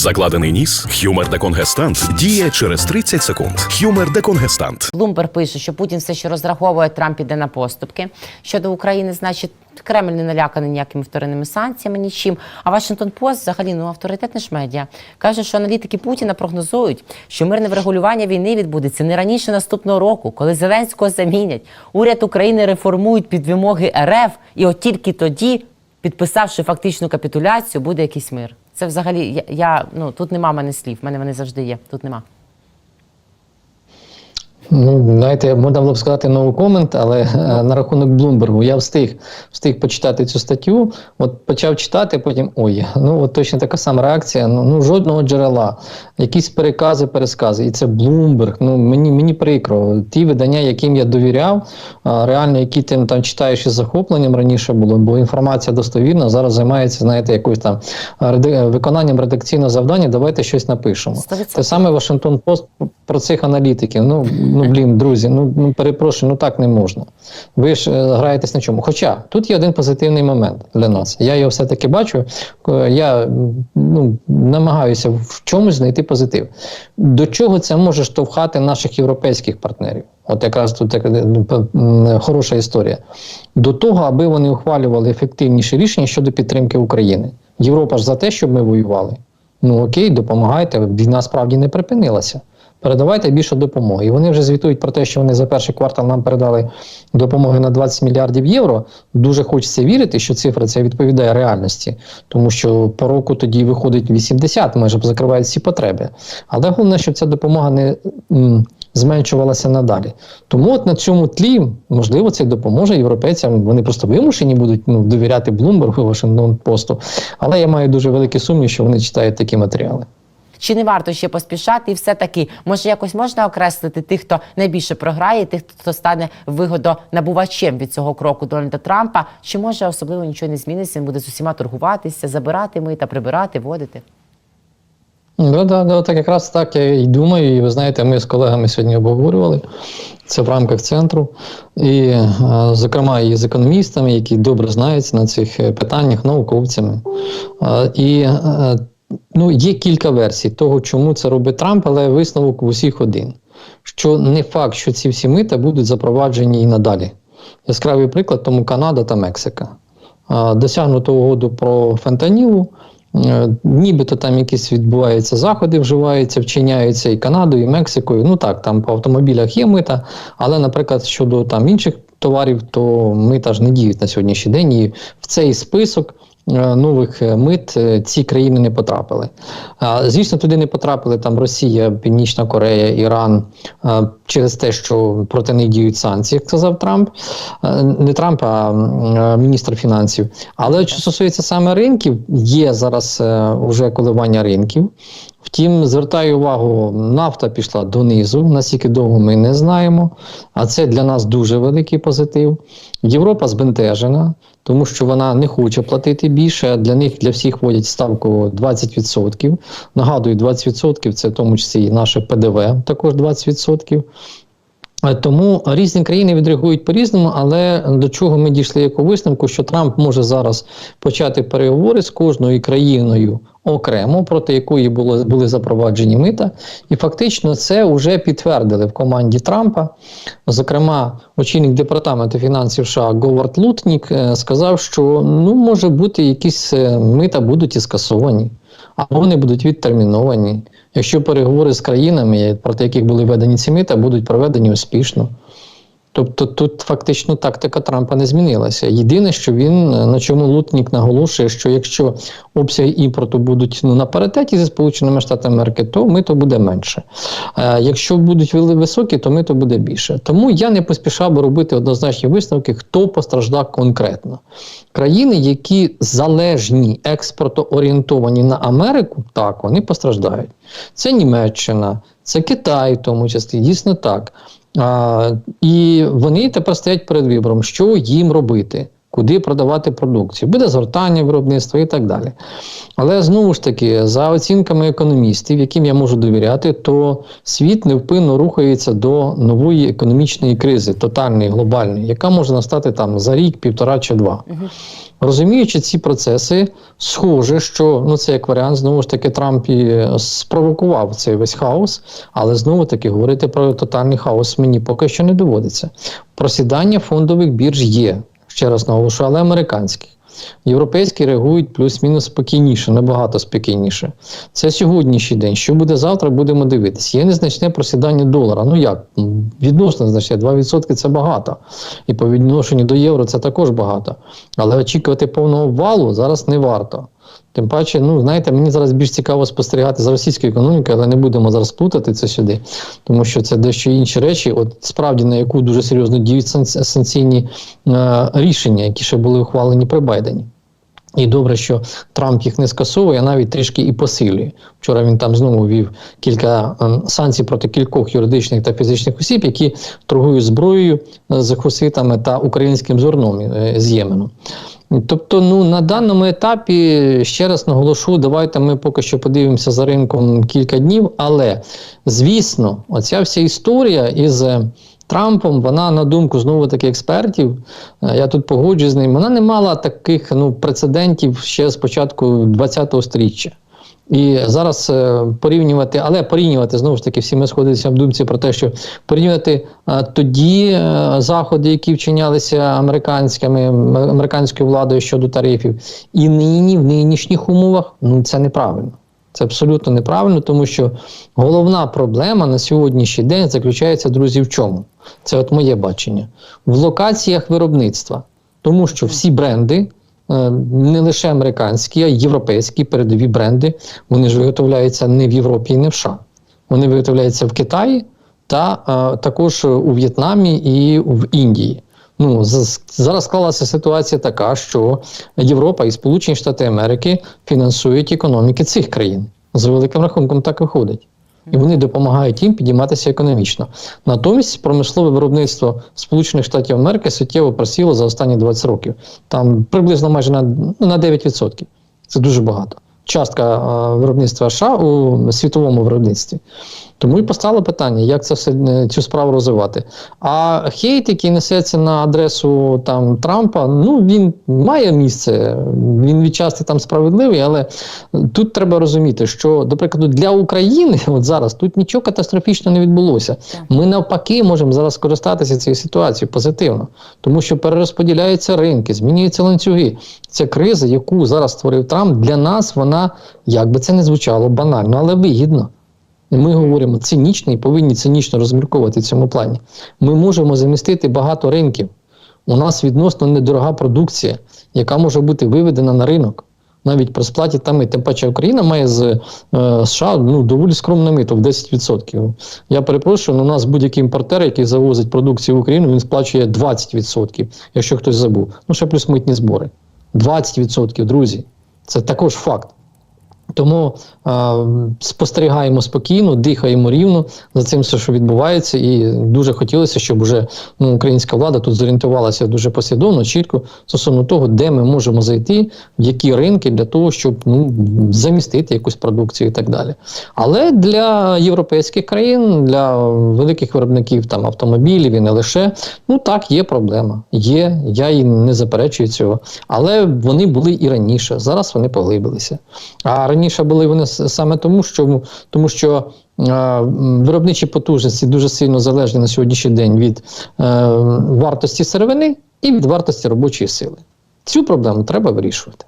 Закладений ніс, хюмер деконгестант діє через 30 секунд. Хюмер деконгестант. Блумберг пише, що Путін все ще розраховує, Трамп іде на поступки. Щодо України, значить, Кремль не наляканий ніякими вторинними санкціями, нічим. А Вашингтон Пост, взагалі, ну авторитетне ж медіа, каже, що аналітики Путіна прогнозують, що мирне врегулювання війни відбудеться не раніше наступного року, коли Зеленського замінять. Уряд України реформують під вимоги РФ, і от тільки тоді, підписавши фактичну капітуляцію, буде якийсь мир. Це взагалі я, я ну тут нема мене слів. В мене вони завжди є. Тут нема. Ну, знаєте, можна було б сказати no comment, але е, на рахунок Блумбергу я встиг встиг почитати цю статтю. От почав читати, потім ой, ну от точно така сама реакція. Ну, ну жодного джерела, якісь перекази, перескази. І це Блумберг. Ну мені мені прикро. Ті видання, яким я довіряв, реально, які ти там читаєш із захопленням раніше було, бо інформація достовірна. Зараз займається, знаєте, якоюсь там виконанням редакційного завдання. Давайте щось напишемо. Сто відсотків. Те саме Вашингтон Пост про цих аналітиків. Ну, ну блін, друзі, ну, ну перепрошую, ну так не можна. Ви ж е, граєтесь на чому. Хоча тут є один позитивний момент для нас. Я його все-таки бачу. е, Я ну, намагаюся в чомусь знайти позитив. До чого це може штовхати наших європейських партнерів? От якраз тут така ну, хороша історія. До того, аби вони ухвалювали ефективніші рішення щодо підтримки України. Європа ж за те, щоб ми воювали. Ну окей, допомагайте. Війна справді не припинилася. Передавайте більше допомоги. І вони вже звітують про те, що вони за перший квартал нам передали допомоги на 20 мільярдів євро. Дуже хочеться вірити, що цифра ця відповідає реальності, тому що по року тоді виходить 80, майже закривають всі потреби. Але головне, щоб ця допомога не зменшувалася надалі. Тому от на цьому тлі, можливо, це допоможе європейцям. Вони просто вимушені будуть ну, довіряти Блумбергу, Вашингтон Посту. Але я маю дуже великий сумнів, що вони читають такі матеріали. Чи не варто ще поспішати? І все таки, може, якось можна окреслити тих, хто найбільше програє, тих, хто стане вигодонабувачем від цього кроку Дональда Трампа? Чи може особливо нічого не зміниться? Він буде з усіма торгуватися, забирати мита, прибирати, водити? Ну, да, да, так якраз так я і думаю. І ви знаєте, ми з колегами сьогодні обговорювали це в рамках центру, і, е, зокрема, і з економістами, які добре знаються на цих е, питаннях, науковцями. Е, І ну, є кілька версій того, чому це робить Трамп, але висновок в усіх один: що не факт, що ці всі мита будуть запроваджені і надалі. Яскравий приклад тому Канада та Мексика. Досягнуто угоду про фентанілу. Е, Нібито там якісь відбуваються заходи, вживаються, вчиняються і Канадою, і Мексикою. Ну так, там по автомобілях є мита, але, наприклад, щодо там інших товарів, то мита ж не діють на сьогоднішній день. І в цей список нових е, мит е, ці країни не потрапили. Звісно, туди не потрапили там Росія, Північна Корея, Іран е, через те, що проти них діють санкції, як сказав Трамп. Е, Не Трамп, а е, міністр фінансів. Але що стосується саме ринків, є зараз уже коливання ринків. Втім, звертаю увагу, нафта пішла донизу, наскільки довго ми не знаємо. А це для нас дуже великий позитив. Європа збентежена, тому що вона не хоче платити більше. Для них для всіх вводять ставку 20%. Нагадую, 20% це в тому числі і наше ПДВ, також 20%. Е, Тому різні країни відреагують по-різному, але до чого ми дійшли як у висновку, що Трамп може зараз почати переговори з кожною країною окремо, проти якої було, були запроваджені мита, і фактично це вже підтвердили в команді Трампа. Зокрема, очільник департаменту фінансів США Говард Лутнік е, сказав, що ну може бути якісь е, мита будуть і скасовані або вони будуть відтерміновані, якщо переговори з країнами, проти яких були введені ці мита, будуть проведені успішно. Тобто тут фактично тактика Трампа не змінилася. Єдине, що він е, на чому Лутнік наголошує, що якщо обсяги імпорту будуть ну, на паритеті зі Сполученими Штатами Америки, то мито буде менше. Е, якщо будуть високі, то мито буде більше. Тому я не поспішав би робити однозначні висновки, хто постраждав конкретно. Країни, які залежні, експортоорієнтовані на Америку, так, вони постраждають. Це Німеччина, це Китай, в тому числі, дійсно так. І вони тепер стоять перед вибором, що їм робити. Куди продавати продукцію. Буде згортання виробництва і так далі. Але знову ж таки, за оцінками економістів, яким я можу довіряти, то світ невпинно рухається до нової економічної кризи, тотальної, глобальної, яка може настати там за рік, півтора чи два. Розуміючи ці процеси, схоже, що ну це як варіант, знову ж таки, Трамп і спровокував цей весь хаос, але знову таки говорити про тотальний хаос мені поки що не доводиться. Просідання фондових бірж є, ще раз наголошую, але американські. Європейські реагують плюс-мінус спокійніше, набагато спокійніше. Це сьогоднішній день. Що буде завтра, будемо дивитися. Є незначне просідання долара. Ну як? Відносно значне, 2% це багато. І по відношенню до євро це також багато. Але очікувати повного валу зараз не варто. Тим паче, ну знаєте, мені зараз більш цікаво спостерігати за російською економікою, але не будемо зараз плутати це сюди, тому що це дещо інші речі. От справді на яку дуже серйозно діють санк- санкційні е, рішення, які ще були ухвалені при Байдені. І добре, що Трамп їх не скасовує, а навіть трішки і посилює. Вчора він там знову ввів кілька ем, санкцій проти кількох юридичних та фізичних осіб, які торгують зброєю е, з хуситами та українським зерном е, з Ємену. Тобто, ну на даному етапі ще раз наголошу, давайте ми поки що подивимося за ринком кілька днів. Але звісно, оця вся історія із е, Трампом, вона, на думку знову таки експертів, е, я тут погоджуюсь з ним, вона не мала таких ну, прецедентів ще з початку 20-го сторіччя. І зараз е, порівнювати, але порівнювати знову ж таки, всі ми сходилися в думці про те, що порівнювати е, тоді е, заходи, які вчинялися американськими американською владою щодо тарифів, і нині в нинішніх умовах, ну це неправильно. Це абсолютно неправильно, тому що головна проблема на сьогоднішній день заключається, друзі, в чому? Це от моє бачення. В локаціях виробництва. Тому що всі бренди, не лише американські, а й європейські передові бренди, вони ж виготовляються не в Європі і не в США. Вони виготовляються в Китаї та е, також у В'єтнамі і в Індії. Ну, зараз склалася ситуація така, що Європа і Сполучені Штати Америки фінансують економіки цих країн. З великим рахунком так виходить. І вони допомагають їм підійматися економічно. Натомість промислове виробництво Сполучених Штатів Америки суттєво просіло за останні 20 років. Там приблизно майже на, ну, на 9%. Це дуже багато. Частка е, виробництва США у світовому виробництві. Тому і постало питання, як це все е, цю справу розвивати. А хейт, який несеться на адресу там Трампа, ну він має місце, він відчасти там справедливий, але тут треба розуміти, що, до прикладу, для України, от зараз тут нічого катастрофічного не відбулося. Ми навпаки можемо зараз скористатися цією ситуацією позитивно, тому що перерозподіляються ринки, змінюються ланцюги. Ця криза, яку зараз створив Трамп, для нас вона, як би це не звучало, банально, але вигідно. Ми говоримо цинічно і повинні цинічно розмірковувати в цьому плані. Ми можемо замістити багато ринків. У нас відносно недорога продукція, яка може бути виведена на ринок. Навіть при сплаті там мит. Тим паче Україна має з е, США ну, доволі скромне мито в 10%. Я перепрошую, але у нас будь-який імпортер, який завозить продукцію в Україну, він сплачує 20%, якщо хтось забув. Ну, ще плюс митні збори. 20%, друзі. Це також факт. Тому е, спостерігаємо спокійно, дихаємо рівно за цим, все, що відбувається, і дуже хотілося, щоб уже ну, українська влада тут зорієнтувалася дуже послідовно, чітко стосовно того, де ми можемо зайти, в які ринки для того, щоб ну, замістити якусь продукцію і так далі. Але для європейських країн, для великих виробників там автомобілів і не лише, ну так, є проблема. Є, я і не заперечую цього. Але вони були і раніше. Зараз вони поглибилися. А раніше були вони саме тому, що тому що. е, Виробничі потужності дуже сильно залежні на сьогоднішній день від е, вартості сировини і від вартості робочої сили. Цю проблему треба вирішувати.